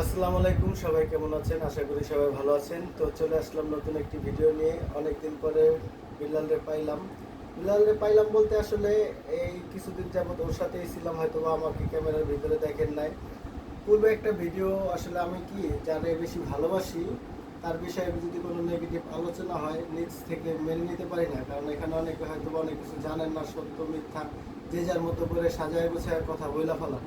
আসসালামু আলাইকুম, সবাই কেমন আছেন? আশা করি সবাই ভালো আছেন। তো চলে আসলাম নতুন একটি ভিডিও নিয়ে। অনেকদিন পরে বিল্লালরে পাইলাম। বিল্লালরে পাইলাম বলতে আসলে এই কিছুদিন যাবত ওর সাথেই ছিলাম হয়তো বা আমাকে ক্যামেরার ভিতরে দেখেন নাই। পূর্বে একটা ভিডিও, আসলে আমি কি যারে বেশি ভালোবাসি, তার বিষয়ে যদি কোনো নেগেটিভ আলোচনা হয় নিজ থেকে মেনে নিতে পারি না। কারণ এখানে অনেকে হয়তো অনেক কিছু জানেন না, সত্য, মিথ্যা, যে যার মতো করে সাজায় গোছায় কথা বইলা ফেলা।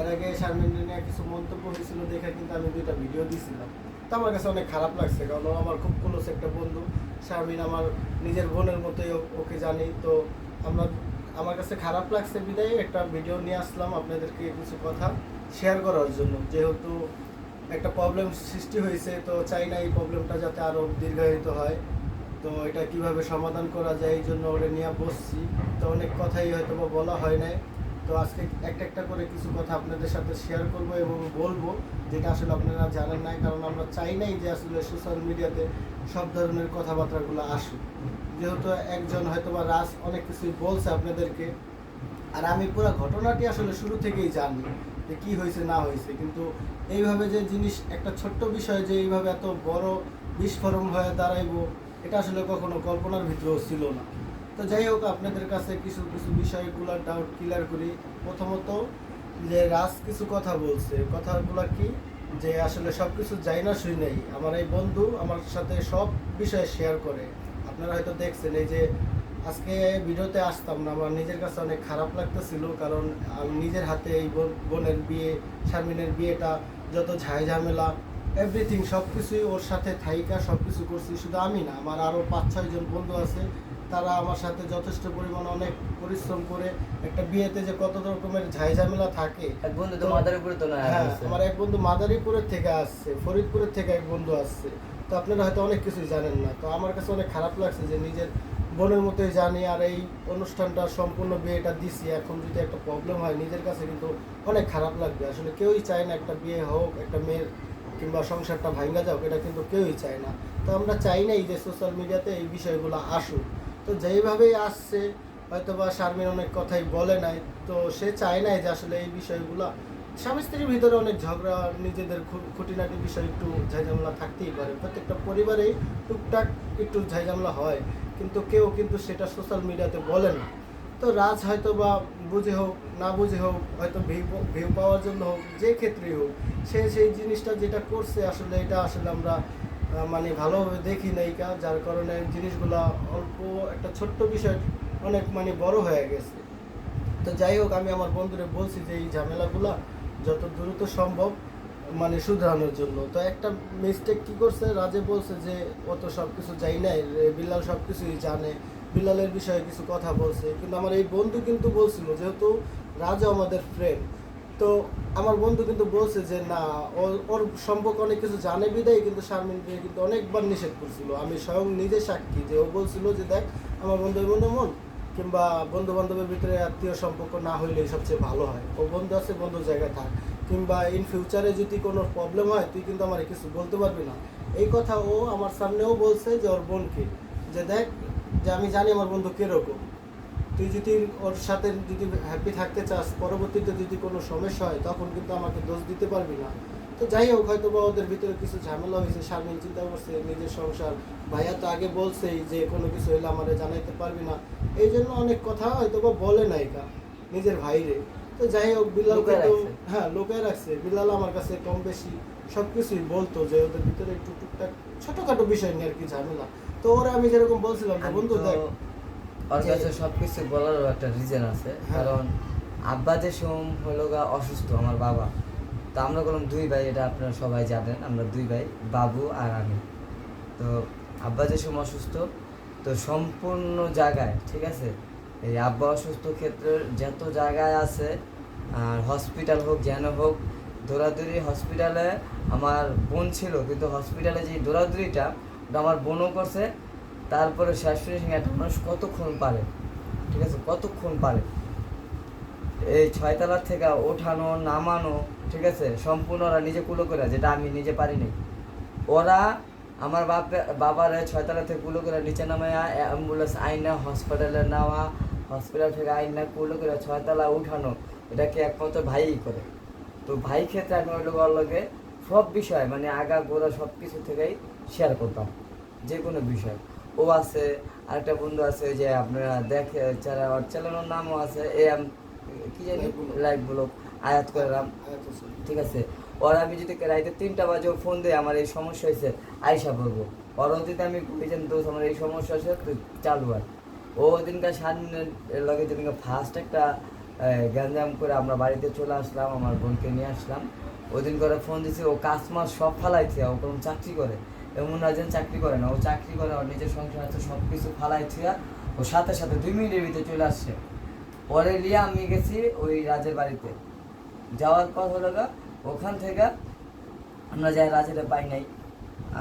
এর আগে শারমিন নিয়ে কিছু মন্তব্য হয়েছিল দেখে কিন্তু আমি দুইটা ভিডিও দিয়েছিলাম তো আমার কাছে অনেক খারাপ লাগছে, কারণ আমার খুব ক্লোজ একটা বন্ধু। শারমিন আমার নিজের বোনের মতোই ওকে জানি। তো আমরা আমার কাছে খারাপ লাগছে বিদায়। একটা ভিডিও নিয়ে আসলাম আপনাদেরকে কিছু কথা শেয়ার করার জন্য। যেহেতু একটা প্রবলেম সৃষ্টি হয়েছে, তো চাই না এই প্রবলেমটা যাতে আরও দীর্ঘায়িত হয়। তো এটা কীভাবে সমাধান করা যায়, এই জন্য ওরে নিয়ে বসছি। তো অনেক কথাই হয়তো বলা হয় নাই। তো আজকে একটা একটা করে কিছু কথা আপনাদের সাথে শেয়ার করব এবং বলব, যেটা আসলে আপনারা জানেন নাই, কারণ আমরা চাই নাই যে আসলে সোশ্যাল মিডিয়াতে সব ধরনের কথাবার্তাগুলো আসুক। যেহেতু একজন হয়তো বা রাজ অনেক কিছুই বলছে আপনাদেরকে, আর আমি পুরো ঘটনাটি আসলে শুরু থেকেই জানি যে কি হয়েছে, না হয়েছে। কিন্তু এইভাবে যে জিনিস, একটা ছোট্ট বিষয় যে এইভাবে এত বড় বিস্ফোরণ হয়ে দাঁড়াইবো, এটা আসলে কখনো কল্পনার ভিতরেও ছিল না। তো যাই হোক, আপনাদের কাছে কিছু কিছু বিষয়গুলোর ডাউট ক্লিয়ার করি। প্রথমত যে রাজ কিছু কথা বলছে, কথাগুলো কি? যে আসলে সব কিছু যাই না শুই নাই। আমার এই বন্ধু আমার সাথে সব বিষয়ে শেয়ার করে। আপনারা হয়তো দেখছেন এই যে আজকে ভিডিওতে আসতাম না, আমার নিজের কাছে অনেক খারাপ লাগতেছিল, কারণ নিজের হাতে এই বোনের বিয়ে, শারমিনের বিয়েটা যত ঝাই ঝামেলা এভরিথিং সব কিছুই ওর সাথে থাইকা সব কিছু করছি। শুধু আমি না আমার আরও পাঁচ ছয়জন বন্ধু আছে। তারা আমার সাথে যথেষ্ট পরিমাণ অনেক পরিশ্রম করে একটা বিয়েতে যে কত রকমের ঝাই ঝামেলা থাকে। এক বন্ধু তো তো- মাদার উপরে তো না হ্যাঁ আমার এক বন্ধু মাদারীপুরের থেকে আসছে ফরিদপুরের থেকে এক বন্ধু আসছে। তো আপনারা হয়তো অনেক কিছুই জানেন না। তো আমার কাছে অনেক খারাপ লাগছে যে নিজের বোনের মতোই জানি আর এই অনুষ্ঠানটা সম্পূর্ণ বিয়েটা দিছি। এখন যদি একটা প্রবলেম হয় নিজের কাছে কিন্তু অনেক খারাপ লাগবে। আসলে কেউই চায় না একটা বিয়ে হোক একটা মেয়ের কিংবা সংসারটা ভাঙ্গা যাক, এটা কিন্তু কেউই চায় না। তো আমরা চাই নাই যে সোশ্যাল মিডিয়াতে এই বিষয়গুলো আসুক। তো যেইভাবেই আসছে হয়তো বা শারমিন অনেক কথাই বলে নাই, তো সে চায় নাই যে আসলে এই বিষয়গুলো। স্বামী স্ত্রীর ভিতরে অনেক ঝগড়া, নিজেদের খুঁটিনাটি বিষয় একটু ঝাইঝামেলা থাকতেই পারে। প্রত্যেকটা পরিবারেই টুকটাক একটু ঝাইঝামেলা হয়। কিন্তু কেউ কিন্তু সেটা সোশ্যাল মিডিয়াতে বলে না। তো রাজ হয়তো বা বুঝে হোক, না বুঝে হোক, হয়তো ভিউ ভিউ পাওয়ার জন্য হোক, যে ক্ষেত্রেই হোক, সে সেই জিনিসটা যেটা করছে আসলে এটা আসলে আমরা মানে ভালোভাবে দেখি নাই যার কারণে জিনিসগুলো অল্প একটা ছোট্ট বিষয় অনেক মানে বড় হয়ে গেছে। তো যাই হোক, আমি আমার বন্ধুরে বলছি যে এই ঝামেলাগুলো যত দ্রুত সম্ভব মানে শুধরানোর জন্য। তো একটা মিস্টেক কি করছে? রাজে বলছে যে, ও তো সব কিছু যাই নাই বিল্লাল সব কিছুই জানে। বিল্লালের বিষয়ে কিছু কথা বলছে, কিন্তু আমার এই বন্ধু কিন্তু বলছিল যেহেতু রাজা আমাদের ফ্রেন্ড তো আমার বন্ধু কিন্তু বলছে যে না, ওর সম্পর্কে অনেক কিছু জানে বিদায়, কিন্তু শারমিনকে কিন্তু অনেকবার নিষেধ করছিল। আমি স্বয়ং নিজে সাক্ষী যে ও বলছিল যে দেখ, আমার বন্ধু বন্ধু মন কিংবা বন্ধু বান্ধবের ভিতরে আত্মীয় সম্পর্ক না হইলেই সবচেয়ে ভালো হয়। ও বন্ধু আছে, বন্ধুর জায়গায় থাক। কিংবা ইন ফিউচারে যদি কোনো প্রবলেম হয়, তুই কিন্তু আমার কিছু বলতে পারবি না। এই কথা ও আমার সামনেও বলছে যে ওর বোনকে, যে দেখ যে আমি জানি আমার বন্ধু কীরকম। তুই যদি ওর সাথে যদি হ্যাপি থাকতে চাস পরবর্তীতে যদি কোনো সমস্যা হয় তখন কিন্তু আমাকে দোষ দিতে পারবি না। তো যাই হোক হয়তো বা ওদের ভিতরে কিছু ঝামেলা হয়েছে শারমিন চিন্তা করছে নিজের সংসার। ভাইয়া তো আগে বলছেই যে কোনো কিছু হলে আমারে জানাইতে পারবি না। এই জন্য অনেক কথা হয়তো বা বলে নাই কা নিজের ভাইরে। তো যাই হোক লুকায় কিন্তু হ্যাঁ লোকে রাখছে। বিল্লাল আমার কাছে কম বেশি সব কিছুই বলতো যে ওদের ভিতরে একটু টুকটাক ছোটোখাটো বিষয় নিয়ে আর কি ঝামেলা। তো ওরা আমি যেরকম বলছিলাম বন্ধু দেখ। ওর কাছে সবকিছু বলারও একটা রিজন আছে। হ্যাঁ। কারণ আব্বা যে সোম হলো গা অসুস্থ আমার বাবা। তো আমরা বললাম দুই ভাই এটা আপনারা সবাই জানেন আমরা দুই ভাই বাবু আর আমি। তো আব্বা যে সোম অসুস্থ তো সম্পূর্ণ জায়গায় ঠিক আছে? এই আব্বা অসুস্থ ক্ষেত্রে যত জায়গায় আছে আর হসপিটাল হোক যেন হোক দৌড়াদৌড়ি হসপিটালে আমার বোন ছিল কিন্তু হসপিটালে যে দৌড়াদৌড়িটা আমার বোনও করছে, তারপরে শেষ ফিনিশিং একটা মানুষ কতক্ষণ পারে? ঠিক আছে? কতক্ষণ পারে? এই ছয়তলার থেকে ওঠানো, নামানো, ঠিক আছে? সম্পূর্ণ ওরা নিজে কুলো করে, যেটা আমি নিজে পারিনি ওরা আমার বাপে, বাবার ছয়তলা থেকে কুলো করে নিচে নামায়, অ্যাম্বুলেন্স আইনা, হসপিটালে নেওয়া, হসপিটাল থেকে আইনা কুলো করে ছয়তলা উঠানো এটাকে একমাত্র ভাইই করে? তো ভাই ক্ষেত্রে আমি ওই লোক সব বিষয় মানে আগা গোড়া সব কিছু থেকেই শেয়ার করতাম যে কোনো বিষয়। ও আছে আরেকটা বন্ধু আছে যে আপনারা দেখে যারা ওর চ্যানেলের নামও আছে এ এম কি জানি। লাইভ ব্লগ আয়াত করলাম ঠিক আছে? ওর আমি যদি রাইতে তিনটা বাজে ফোন দেয় আমার এই সমস্যা হয়েছে আইসা বলব। ওর যদি আমি বলছেন দোষ আমার এই সমস্যা হয়েছে তুই চালু আর ও ওদিনকার সামনের লগে যেদিনকে ফার্স্ট একটা গ্যাঞ্জাম করে আমরা বাড়িতে চলে আসলাম আমার বোনকে নিয়ে আসলাম। ওদিন করে ফোন দিছি ও কাজ মাস সব ফালাইছে ও কোনো চাকরি করে। এমন না চাকরি করে না। ও চাকরি করে ওর নিজের সংসার আছে সব কিছু ফালাই থুয়া ও সাথে সাথে দুই মিনিটের ভিতরে চলে আসছে। পরে লিয়ে আমি গেছি ওই রাজের বাড়িতে। যাওয়ার পর হলো ওখান থেকে আমরা যাই রাজের পাই নাই।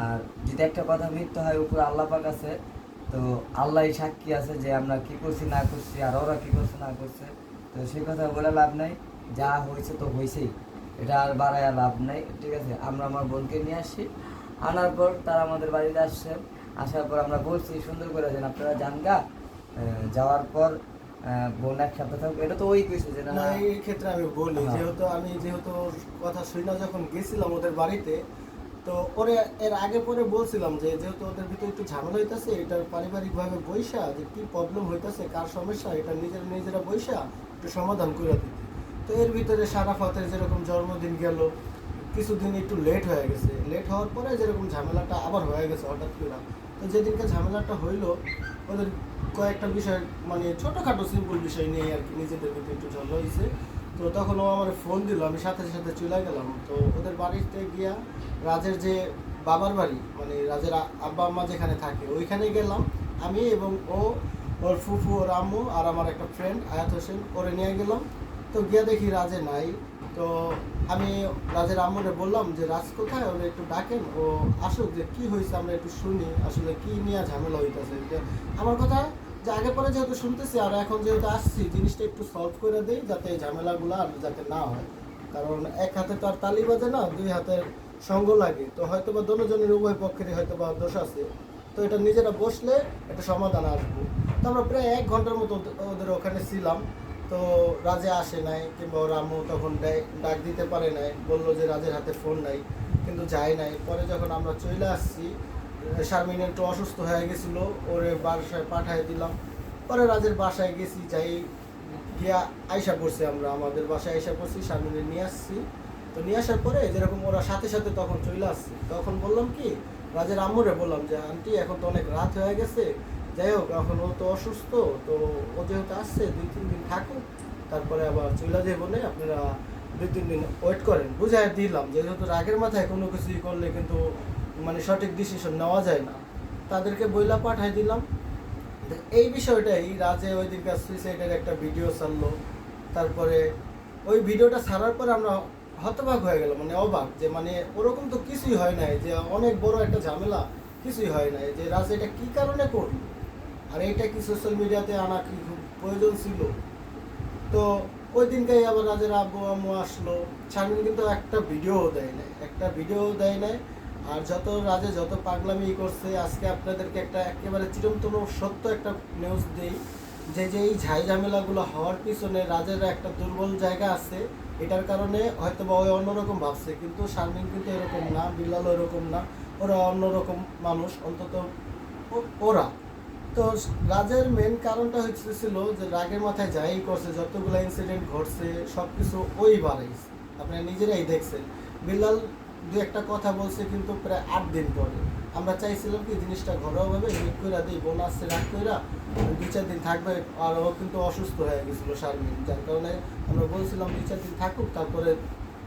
আর যদি একটা কথা মিথ্যা হয়, উপরে আল্লাহ পাক আছে, তো আল্লাহ সাক্ষী আছে যে আমরা কি করছি, না করছি, আর ওরা কি করছে, না করছে। তো সেই কথা বলে লাভ নাই, যা হয়েছে তো হয়েছেই। এটা আর বাড়ায় লাভ নাই, ঠিক আছে? আমরা আমার বোনকে নিয়ে আসছি আনার পর তারা আমাদের বাড়িতে আসছেন আসার পর আমরা বলছি সুন্দর করে যেন আপনারা যান গা যাওয়ার পর বোন এক সপ্তাহ থাকবে এটা তো ওই কইছে যে না এই ক্ষেত্রে আমি বলি হ্যাঁ। যেহেতু আমি যেহেতু ওর কথা শুই না যখন গেছিলাম ওদের বাড়িতে তো ওরে এর আগে পরে বলছিলাম যে যেহেতু ওদের ভিতরে একটু ঝামেলা হইতাছে এটা পারিবারিকভাবে বৈশা যে কি প্রবলেম হইতাছে কার সমস্যা এটা নিজের নিজেরা বৈশা একটু সমাধান করে দিতে। তো এর ভিতরে সারাফাতের যেরকম জন্মদিন গেল কিছুদিন একটু লেট হয়ে গেছে। লেট হওয়ার পরে যেরকম ঝামেলাটা আবার হয়ে গেছে হঠাৎ করে। তো যেদিনকে ঝামেলাটা হইল, ওদের কয়েকটা বিষয় মানে ছোটোখাটো সিম্পল বিষয় নিয়ে আর কি নিজেদের ভিতরে একটু ঝগড়া হয়েছে তো তখন ও আমার ফোন দিল, আমি সাথে সাথে চলে গেলাম। তো ওদের বাড়িতে গিয়া রাজের যে বাবার বাড়ি মানে রাজের আব্বা আম্মা যেখানে থাকে, ওইখানে গেলাম আমি এবং ও, ওর ফুফু, ওর আম্মু আর আমার একটা ফ্রেন্ড আয়াত হোসেন, ওরে নিয়ে গেলাম। তো গিয়া দেখি রাজে নাই। তো আমি রাজের আম্মুরে বললাম যে, রাজ কোথায়? ওরা একটু ডাকেন, ও আসুক যে কি হয়েছে আমরা একটু শুনি, আসলে কি নিয়ে ঝামেলা হইতেছে? আমার কথা যে, আগে পরে যেহেতু শুনতেছি, আর এখন যেহেতু আসছি, জিনিসটা একটু সলভ করে দিই যাতে এই ঝামেলাগুলো আর যাতে না হয়। কারণ এক হাতে তো আর তালি বাজে না, দুই হাতের সঙ্গ লাগে। তো হয়তো বা দোনোজনের উভয় পক্ষেরই হয়তো বা দোষ আছে। তো এটা নিজেরা বসলে একটা সমাধান আসব। তো আমরা প্রায় এক ঘণ্টার মতো ওদের ওখানে ছিলাম। তো রাজে আসে নাই, কিংবা ওর আম্মু তখন ডাক দিতে পারে নাই, বলল যে রাজের হাতে ফোন নাই, কিন্তু যায় নাই। পরে যখন আমরা চলে আসছি, শারমিন একটু অসুস্থ হয়ে গেছিল, ওরে বাসায় পাঠায় দিলাম। পরে রাজের বাসায় গেছি, যাই গিয়া আইসা পড়ছি আমরা, আমাদের বাসায় আইসা পড়ছি শারমিনে নিয়ে আসছি। তো নিয়ে আসার পরে যেরকম ওরা সাথে সাথে তখন চলে আসছে, তখন বললাম কি, রাজের আম্মুরে বললাম যে, আন্টি, এখন তো অনেক রাত হয়ে গেছে যাই হোক, এখন ও তো অসুস্থ, তো ও যেহেতু আসছে, দুই, তিন দিন থাকুক, তারপরে আবার চলে যাব না আপনারা দুই, তিন দিন ওয়েট করেন। বুঝাই দিলাম, যেহেতু রাগের মাথায় কোনো কিছুই করলে কিন্তু মানে সঠিক ডিসিশন নেওয়া যায় না। তাদেরকে বইলা পাঠাই দিলাম। এই বিষয়টাই রাজে ওই দিনকার সুইসাইডের একটা ভিডিও ছাড়লো। তারপরে ওই ভিডিওটা ছাড়ার পর আমরা হতবাক হয়ে গেল মানে অবাক যে মানে ওরকম তো কিছুই হয় নাই, যে অনেক বড় একটা ঝামেলা কিছুই হয় নাই, যে রাজ এটা কী কারণে করল? আর এটা কি সোশ্যাল মিডিয়াতে আনা কি খুব প্রয়োজন ছিল? তো ওই দিনকে আবার রাজের আব্বু আম্মু আসলো। শারমিন কিন্তু একটা ভিডিও দেয় নাই, একটা ভিডিও দেয় নাই। আর যত রাজে যত পাগলামি করছে, আজকে আপনাদেরকে একটা একেবারে চিরন্তন সত্য একটা নিউজ দেই। যে যে এই ঝাই ঝামেলাগুলো হওয়ার পিছনে রাজের একটা দুর্বল জায়গা আছে, এটার কারণে হয়তো বা ওই অন্যরকম ভাবছে। কিন্তু শারমিন কিন্তু এরকম না বিল্লাল এরকম না। ওরা অন্যরকম মানুষ, অন্তত ওরা। তো রাজের মেন কারণটা হচ্ছিল যে রাগের মাথায় যাই করছে, যতগুলো ইনসিডেন্ট ঘটছে সব কিছু ওই বাড়াইছে আপনারা নিজেরাই দেখছেন। বিল্লাল দু একটা কথা বলছে কিন্তু প্রায় আট দিন পরে। আমরা চাইছিলাম কি জিনিসটা ঘরোয়াভাবে মিট করে দিই, বোন আসছে রাগ কইরা দুই চার দিন থাকবে আর ও কিন্তু অসুস্থ হয়ে গেছিল শারমিন, যার কারণে আমরা বলছিলাম দুই চার দিন থাকুক, তারপরে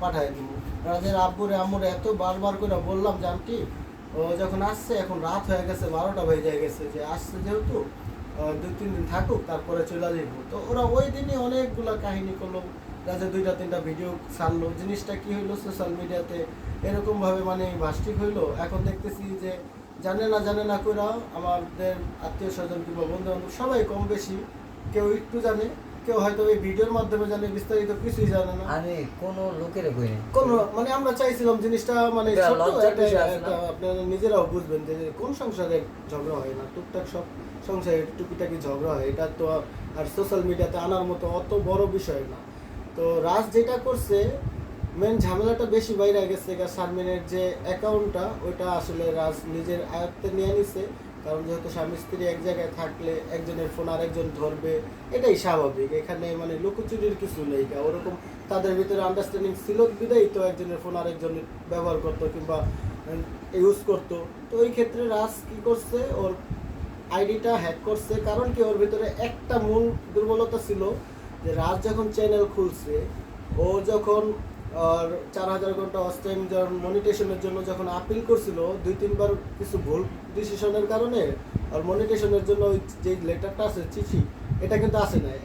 পাঠায় দিব। রাজের আব্বুরে, আম্মুরে এত বারবার করে বললাম যে, আন্টি ও যখন আসছে, এখন রাত হয়ে গেছে, বারোটা বেজে গেছে, যে আসছে যেহেতু দুই, তিন দিন থাকুক, তারপরে চলে যাইব তো ওরা ওই দিনই অনেকগুলো কাহিনী করল রাজে দুইটা, তিনটা ভিডিও ছাড়লো। জিনিসটা কি হইল সোশ্যাল মিডিয়াতে এরকমভাবে মানে ভাস্টিক হইল। এখন দেখতেছি যে, জানে না জানে না করে আমাদের আত্মীয় স্বজন কিংবা বন্ধু বান্ধব সবাই কম বেশি কেউ একটু জানে। কেউ হয়তো এই ভিডিওর মাধ্যমে জানে বিস্তারিত কিছুই জানে না। আমি কোনো লোকের কই কোন মানে আমরা চাইছিলাম জিনিসটা মানে আপনারা নিজেরাও বুঝবেন যে কোন সংসারে ঝগড়া হয় না টুকটাক সব সংসারে টুকিটাকি ঝগড়া হয় এটা তো আর সোশ্যাল মিডিয়াতে আনার মতো অত বড় বিষয় না। তো রাজ যেটা করছে মেন ঝামেলাটা বেশি বাইরে গেছে শারমিনের যে অ্যাকাউন্টটা ওইটা আসলে রাজ নিজের আয়ত্তে নিয়ে নিছে। কারণ যেহেতু স্বামী স্ত্রী এক জায়গায় থাকলে একজনের ফোন আরেকজন ধরবে, এটাই স্বাভাবিক। এখানে মানে লুকোচুরির কিছু নেই। ওরকম তাদের ভিতরে আন্ডারস্ট্যান্ডিং ছিল বিদায়ী তো একজনের ফোন আরেকজন ব্যবহার করতো কিংবা ইউজ করতো। তো ওই ক্ষেত্রে রাজ কি করছে? ওর আইডিটা হ্যাক করছে। কারণ কি? ওর ভিতরে একটা মূল দুর্বলতা ছিল যে রাজ যখন চ্যানেল খুলছে, ও যখন চার হাজার ঘণ্টা অস্টাইম যখন মনিটেশনের জন্য যখন আপিল করছিল, দুই, তিনবার কিছু ভুল ডিসিশনের কারণে আর মনিটেশনের জন্য ওই যে লেটারটা আছে, চিঠি, এটা কিন্তু আসে নাই।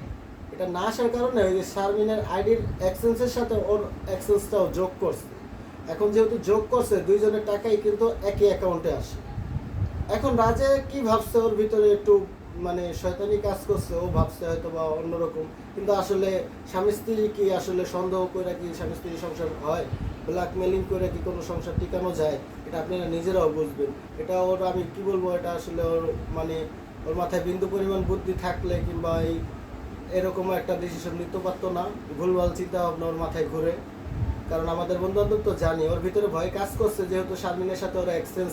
এটা না আসার কারণে ওই শারমিনের আইডির অ্যাক্সেন্সের সাথে ওর অ্যাক্সেন্সটাও যোগ করছে। এখন যেহেতু যোগ করছে, দুইজনের টাকাই কিন্তু একই অ্যাকাউন্টে আসে। এখন রাজে কি ভাবছে ওর ভিতরে একটু মানে শয়তানি কাজ করছে, ও ভাবছে হয়তো বা অন্যরকম। কিন্তু আসলে স্বামী স্ত্রী কি আসলে সন্দেহ করে কি স্বামী স্ত্রী সংসার হয়? ব্ল্যাকমেলিং করে কি কোনো সংসার টিকানো যায়? এটা আপনারা নিজেরাও বুঝবেন। এটা ওর, আমি কি বলব, এটা আসলে ওর মানে ওর মাথায় বিন্দু পরিমাণ বুদ্ধি থাকলে কিংবা এই এরকম একটা ডিসিশন নিতে পারতো না। ভুলভাল চিন্তা ভাবনা ওর মাথায় ঘুরে। কারণ আমাদের বন্ধু বান্ধব তো জানি, ওর ভিতরে ভয় কাজ করছে, যেহেতু শারমিনের সাথে ওরা এক্সচেঞ্জ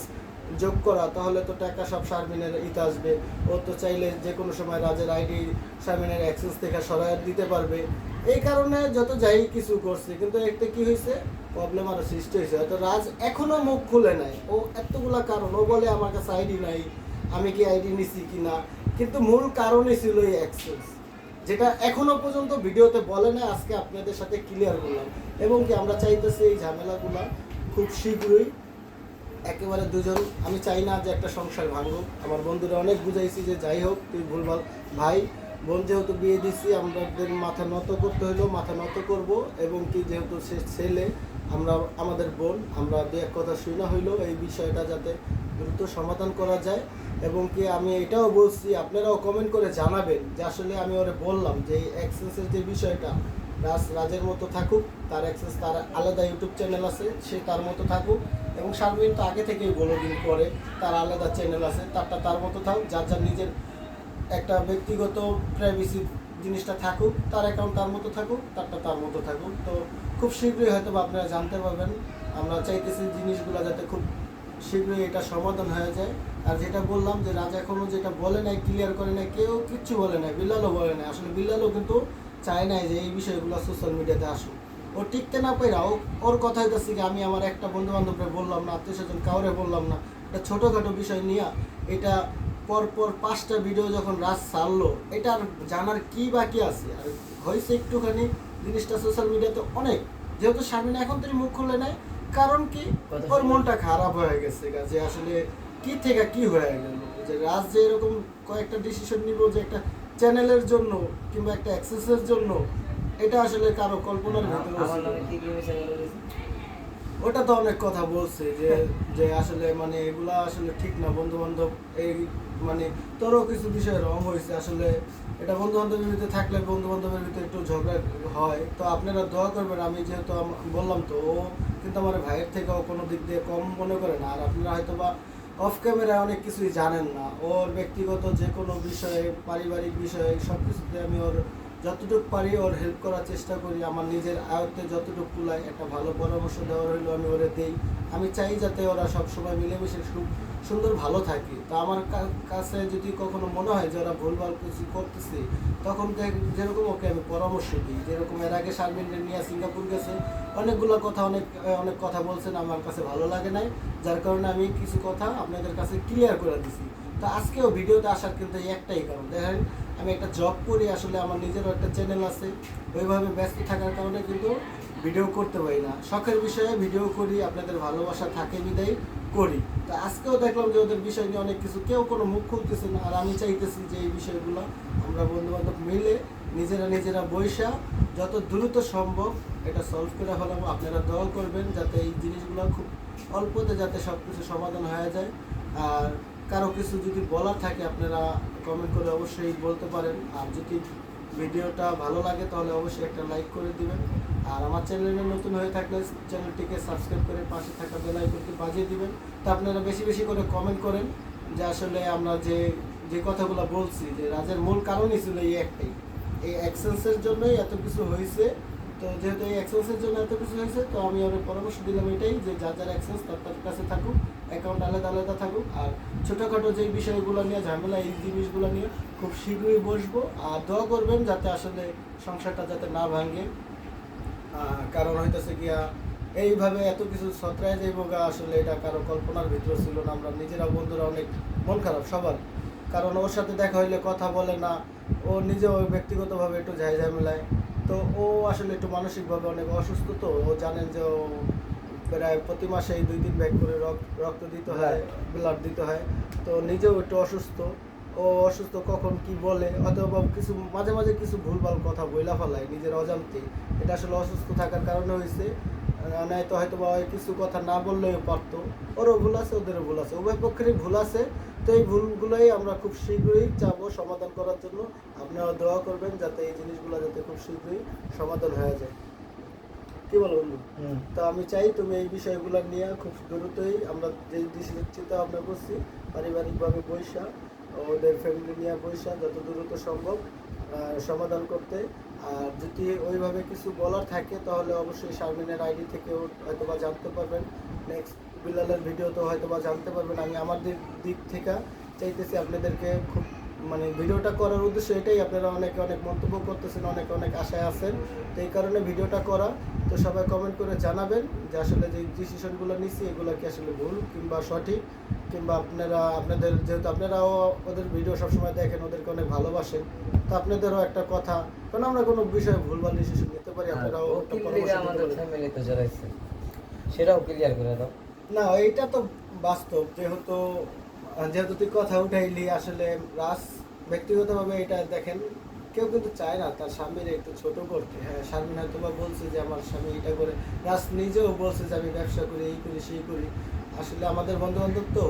যোগ করা, তাহলে তো টাকা সব শারমিনের ইতে আসবে। ও তো চাইলে যে কোনো সময় রাজের আইডি শারমিনের অ্যাক্সেস থেকে সরাই দিতে পারবে। এই কারণে যত যাই কিছু করছে, কিন্তু একটা কি হয়েছে? প্রবলেম আরও সৃষ্টি হয়েছে। হয়তো রাজ এখনও মুখ খুলে নাই। ও এতগুলা কারণ, ও বলে আমার কাছে আইডি নাই, আমি কি আইডি নিছি কি না কিন্তু মূল কারণই ছিল এই অ্যাক্সেস যেটা এখনও পর্যন্ত ভিডিওতে বলে না, আজকে আপনাদের সাথে ক্লিয়ার করলাম। এবং কি আমরা চাইতেছি এই ঝামেলাগুলা খুব শীঘ্রই একেবারে দুজন। আমি চাই না যে একটা সংসার ভাঙুক। আমার বন্ধুরা অনেক বুঝাইছি যে যাই হোক, তুই ভুলভাল। ভাই, বোন যেহেতু বিয়ে দিছি, আমাদের মাথা নত করতে হইল, মাথা নত করব। এবং কি যেহেতু সে ছেলে, আমরা, আমাদের বোন, আমরা দু এক কথা শুনা হইল এই বিষয়টা যাতে দ্রুত সমাধান করা যায়। এবং কি আমি এটাও বলছি, আপনারাও কমেন্ট করে জানাবেন যে আসলে আমি ওরে বললাম যে এই অ্যাক্সেসের যে বিষয়টা রাজ রাজের মতো থাকুক, তার অ্যাক্সেস তার আলাদা ইউটিউব চ্যানেল আছে, সে তার মতো থাকুক। এবং শারমিন তো আগে থেকেই বলো দিন করে, তার আলাদা চ্যানেল আছে, তারটা তার মতো থাকুক যার যার নিজের একটা ব্যক্তিগত প্রাইভেসি জিনিসটা থাকুক, তার অ্যাকাউন্ট তার মতো থাকুক, তারটা তার মতো থাকুক। তো খুব শীঘ্রই হয়তো আপনারা জানতে পারবেন, আমরা চাইতেছি জিনিসগুলো যাতে খুব শীঘ্রই এটা সমাধান হয়ে যায়। আর যেটা বললাম যে রাজা এখনও যেটা বলে নাই ক্লিয়ার করে নাই, কেউ কিচ্ছু বলে নাই, বিল্লালও বলে নাই। আসলে বিল্লালও কিন্তু চায় নাই যে এই বিষয়গুলো সোশ্যাল মিডিয়াতে আসুক। ও টিকতে না পাইরা ও ওর কথা হইতেছে কি আমি আমার একটা বন্ধু বান্ধবকে বললাম না আত্মীয় স্বজন কাউরে বললাম না। এটা ছোটোখাটো বিষয় নিয়ে এটা পর পর পাঁচটা ভিডিও যখন রাজ ছাড়লো এটা আর জানার কি বাকি আছে? আর হয়েছে একটুখানি জিনিসটা সোশ্যাল মিডিয়াতে অনেক। যেহেতু স্বামী এখন তিনি মুখ খুলে নেয় কারণ কি? ওর মনটা খারাপ হয়ে গেছে যে আসলে কি থেকে কি হয়ে গেল? যে রাজ যে এরকম কয়েকটা ডিসিশন নিব যে একটা চ্যানেলের জন্য কিংবা একটা অ্যাক্সেসের জন্য এটা আসলে কারও কল্পনার ভিতরে ওটা তো অনেক কথা বলছে যে যে আসলে মানে এগুলা আসলে ঠিক না বন্ধু বান্ধব এই মানে তোরও কিছু বিষয় রং হয়েছে আসলে এটা বন্ধু বান্ধবের ভিতরে থাকলে বন্ধু বান্ধবের ভিতরে একটু ঝগড়া হয়। তো আপনারা দোয়া করবেন আমি যেহেতু বললাম তো ও কিন্তু আমার ভাইয়ের থেকেও কোনো দিক দিয়ে কম মনে করে না। আর আপনারা হয়তো বা অফ ক্যামেরা অনেক কিছুই জানেন না। ওর ব্যক্তিগত যে কোনো বিষয়ে, পারিবারিক বিষয়ে সব কিছুতে আমি ওর যতটুকু পারি ওর হেল্প করার চেষ্টা করি। আমার নিজের আয়ত্তে যতটুকু কুলায় একটা ভালো পরামর্শ দেওয়া হইল আমি ওরে দিই। আমি চাই যাতে ওরা সবসময় মিলেমিশে খুব সুন্দর ভালো থাকে। তো আমার কাছে যদি কখনো মনে হয় যে ওরা ভুলভাল কিছু করতেছে, তখন যেরকম ওকে আমি পরামর্শ দিই। যেরকম এর আগে শারমিনকে নিয়ে সিঙ্গাপুর গেছে, অনেকগুলো কথা অনেক অনেক কথা বলছেন, আমার কাছে ভালো লাগে নাই। যার কারণে আমি কিছু কথা আপনাদের কাছে ক্লিয়ার করে দিছি। তো আজকেও ভিডিওতে আসার কিন্তু একটাই কারণ। দেখেন, আমি একটা জব করি, আসলে আমার নিজেরও একটা চ্যানেল আছে। ওইভাবে ব্যস্ত থাকার কারণে কিন্তু ভিডিও করতে পারি না। শখের বিষয়ে ভিডিও করি, আপনাদের ভালোবাসা থাকে, বিদায়। করি। তো আজকেও দেখলাম যে ওদের বিষয় নিয়ে অনেক কিছু। কেউ কোনো মুখ খুলতেছে না। আর আমি চাইতেছি যে এই বিষয়গুলো আমরা বন্ধু বান্ধব মিলে নিজেরা নিজেরা বৈশা যত দ্রুত সম্ভব এটা সলভ করে ফেলাবো। আপনারা দোয়া করবেন যাতে এই জিনিসগুলো খুব অল্পতে যাতে সব কিছু সমাধান হয়ে যায়। আর কারও কিছু যদি বলার থাকে আপনারা কমেন্ট করে অবশ্যই বলতে পারেন। আর যদি ভিডিওটা ভালো লাগে তাহলে অবশ্যই একটা লাইক করে দিবেন। আর আমার চ্যানেলে নতুন হয়ে থাকলে চ্যানেলটিকে সাবস্ক্রাইব করে পাশে থাকা বেল আইকনটি বাজিয়ে দিবেন। তো আপনারা বেশি বেশি করে কমেন্ট করেন যে আসলে আমরা যে যে কথাগুলো বলছি, যে রাজের মূল কারণই ছিল এই একটাই। এই অ্যাক্সেন্সের জন্যই এত কিছু হয়েছে। তো যেহেতু এই অ্যাক্সেন্সের জন্য এত কিছু হয়েছে, তো আমি ওর পরামর্শ দিলাম এটাই যে যার যার অ্যাক্সেন্স তার তার কাছে থাকুক অ্যাকাউন্ট আলাদা আলাদা থাকুক। আর ছোটোখাটো যেই বিষয়গুলো নিয়ে ঝামেলা, এই জিনিসগুলো নিয়ে খুব শীঘ্রই বসবো। আর দোয়া করবেন যাতে আসলে সংসারটা যাতে না ভাঙে। কারণ হইতেছে গিয়া এইভাবে এত কিছু ছত্রায় যাইব গা, আসলে এটা কারও কল্পনার ভিতরে ছিল না। আমরা নিজেরা বন্ধুরা অনেক মন খারাপ সবার। কারণ ওর সাথে দেখা হইলে কথা বলে না। ও নিজেও ব্যক্তিগতভাবে একটু ঝাই ঝামেলায়। তো ও আসলে একটু মানসিকভাবে অনেক অসুস্থ, তো ও জানেন যে ও প্রায় প্রতি মাসে এই দুই তিন ব্যাগ করে রক্ত রক্ত দিতে হয় ব্লাড দিতে হয়। তো নিজেও একটু অসুস্থ। ও অসুস্থ কখন কি বলে অথবা কিছু মাঝে মাঝে কিছু ভুলভাল কথা বইলা ফেলায় নিজের অজান্তে। এটা আসলে অসুস্থ থাকার কারণে হয়েছে নাই তো হয়তো বা কিছু কথা না বললেও পারতো। ওরও ভুল আছে ওদেরও ভুল আছে। উভয় পক্ষেরই ভুল আছে। তো এই ভুলগুলোই আমরা খুব শীঘ্রই চাবো সমাধান করার জন্য। আপনারা দোয়া করবেন যাতে এই জিনিসগুলো যাতে খুব শীঘ্রই সমাধান হয়ে যায়। কি বলো বন্ধু? তো আমি চাই তুমি এই বিষয়গুলো নিয়ে খুব দ্রুতই আমরা যে চিন্তা ভাবনা করছি পারিবারিকভাবে বৈশা ওদের ফ্যামিলি নিয়ে বৈশা যত দ্রুত সম্ভব সমাধান করতে। আর যদি ওইভাবে কিছু বলার থাকে তাহলে অবশ্যই শারমিনের আইডি থেকেও হয়তো বা জানতে পারবেন। নেক্সট বিলালের ভিডিওতেও হয়তো বা জানতে পারবেন। আমি আমার দিক থেকে চাইতেছি আপনাদেরকে খুব মানে ভিডিওটা করার উদ্দেশ্য এটাই। আপনারা অনেকে অনেক মন্তব্য করতেছেন অনেক অনেক আশায় আছেন। তো এই কারণে ভিডিওটা করা। তো সবাই কমেন্ট করে জানাবেন যে আসলে যে ডিসিশনগুলো নিচ্ছি এগুলো কি আসলে ভুল কিংবা সঠিক? কিংবা আপনারা আপনাদের যেহেতু আপনারাও ওদের ভিডিও সবসময় দেখেন ওদেরকে অনেক ভালোবাসেন। তো আপনাদেরও একটা কথা কারণ আমরা কোনো বিষয়ে ভুলভাল ডিসিশন নিতে পারি আপনারাও। ফ্যামিলিতে জড়াইছে সেটাও ক্লিয়ার করে দাও। না এইটা তো বাস্তব। যেহেতু যেহেতু তুই কথা উঠাইলি, আসলে রাস ব্যক্তিগতভাবে এটা দেখেন, কেউ কিন্তু চায় না তার স্বামীর একটু ছোট করতে। হ্যাঁ স্বামী হয়তো বা বলছে যে, আমার স্বামী এটা করে। রাস নিজেও বলছে যে, আমি ব্যবসা করি, এই করি, সেই করি। আসলে আমাদের বন্ধু বান্ধব তো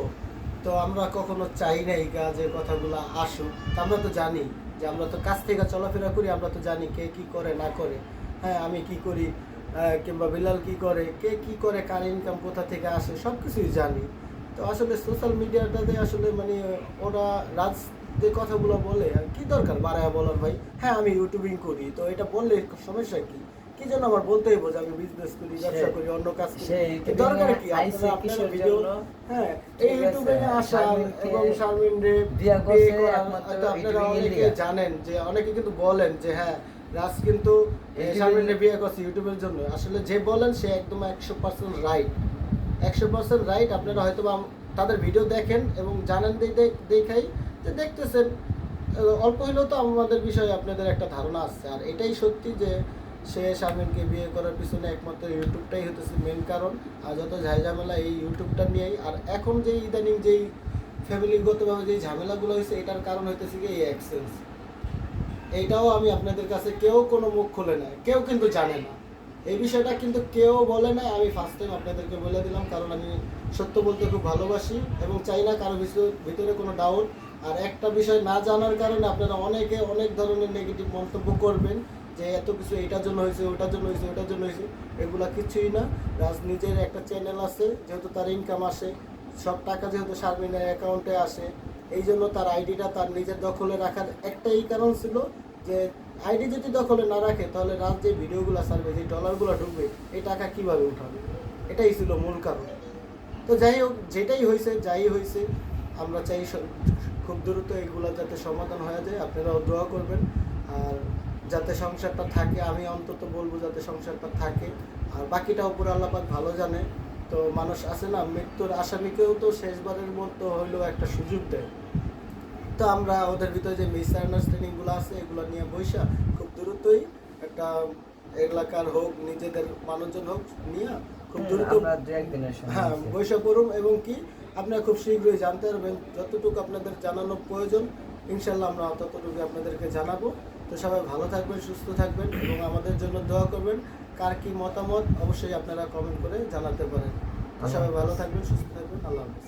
তো আমরা কখনো চাই না এই কাজে কথাগুলো আসুক। আমরা তো জানি যে, আমরা তো কাছ থেকে চলাফেরা করি, আমরা তো জানি কে কি করে, না করে। হ্যাঁ আমি কি করি কিংবা বিলাল কি করে, কে কি করে, কার ইনকাম কোথা থেকে আসে সব কিছুই জানি। তো আসলে সোশ্যাল মিডিয়াটাতে আসলে মানে ওরা রাজ যে কথাগুলো বলে কি দরকার? বাড়ায় বলার ভাই। হ্যাঁ আমি ইউটিউবিং করি তো এটা বললে সমস্যা কি? কি জন্য আমার বলতেই বোঝে আমি বিজনেস করি ব্যবসা করি অন্য কাজ করি? দরকার কি? আপনারা ভিডিও হ্যাঁ এই ইউটিউবে আসা এবং শারমিন রে করছে আপনারা অনেকে জানেন যে অনেকে কিন্তু বলেন যে হ্যাঁ রাজ কিন্তু শারমিন রে বিয়ে করছে ইউটিউবের জন্য। আসলে যে বলেন সে একদম একশো পার্সেন্ট রাইট একশো পার্সেন্ট রাইট আপনারা হয়তো তাদের ভিডিও দেখেন এবং জানেন দেখ- দেখ- দেখাই যে দেখতেছেন। অল্প হলেও তো আমাদের বিষয়ে আপনাদের একটা ধারণা আছে। আর এটাই সত্যি যে সে স্বামীনকে বিয়ে করার পিছনে একমাত্র ইউটিউবটাই হতেছে মেন কারণ। আর যত ঝামেলা এই ইউটিউবটা নিয়েই, আর এখন যে ইদানিং যেই ফ্যামিলিগতভাবে যে ঝামেলাগুলো হয়েছে, এটার কারণ হইতেছে কি এই অ্যাক্সেন্স এইটাও আমি আপনাদের কাছে কেউ কোনো মুখ খুলে না। কেউ কিন্তু জানে না। এই বিষয়টা কিন্তু কেউ বলে না, আমি ফার্স্ট টাইম আপনাদেরকে বলে দিলাম, কারণ আমি সত্য বলতে খুব ভালোবাসি এবং চাই না কারও ভিতরে- কোনো ডাউট আর একটা বিষয় না জানার কারণে আপনারা অনেকে অনেক ধরনের নেগেটিভ মন্তব্য করবেন, যে এত কিছু এটার জন্য হয়েছে, ওটার জন্য হয়েছে, ওটার জন্য হয়েছে, এগুলা কিছুই না। রাজ নিজের একটা চ্যানেল আছে, যেহেতু তার ইনকাম আসে, সব টাকা যেহেতু শারমিনের অ্যাকাউন্টে আসে, এই জন্য তার আইডিটা তার নিজের দখলে রাখার একটাই কারণ ছিল যে আইডি যদি দখলে না রাখে, তাহলে রাত যে ভিডিওগুলো ছাড়বে, যে ডলারগুলো ঢুকবে, এই টাকা কীভাবে উঠাবে? এটাই ছিল মূল কারণ। তো যাই হোক, যেটাই হয়েছে, যাই হয়েছে, আমরা চাই খুব দ্রুত এগুলো যাতে সমাধান হয়ে যায়। আপনারাও দোয়া করবেন। আর যাতে সংসারটা থাকে, আমি অন্তত বলব যাতে সংসারটা থাকে। আর বাকিটা উপরে আল্লাপাক ভালো জানে। তো মানুষ আছে না, মৃত্যুর আসামিকেও তো শেষবারের মতো হইলেও একটা সুযোগ দেয়। তো আমরা ওদের ভিতরে যে মিস আন্ডারস্ট্যান্ডিংগুলো আছে এগুলো নিয়ে বৈশা খুব দ্রুতই একটা এলাকার হোক নিজেদের মানুষজন হোক নিয়ে খুব দ্রুত হ্যাঁ। বৈশা পড়ুন এবং কি আপনারা খুব শীঘ্রই জানতে পারবেন যতটুকু আপনাদের জানানো প্রয়োজন ইনশাল্লাহ আমরা ততটুকু আপনাদেরকে জানাব। তো সবাই ভালো থাকবেন সুস্থ থাকবেন এবং আমাদের জন্য দোয়া করবেন। কার কি মতামত অবশ্যই আপনারা কমেন্ট করে জানাতে পারেন। তো সবাই ভালো থাকবেন সুস্থ থাকবেন আল্লাহ হাফিজ।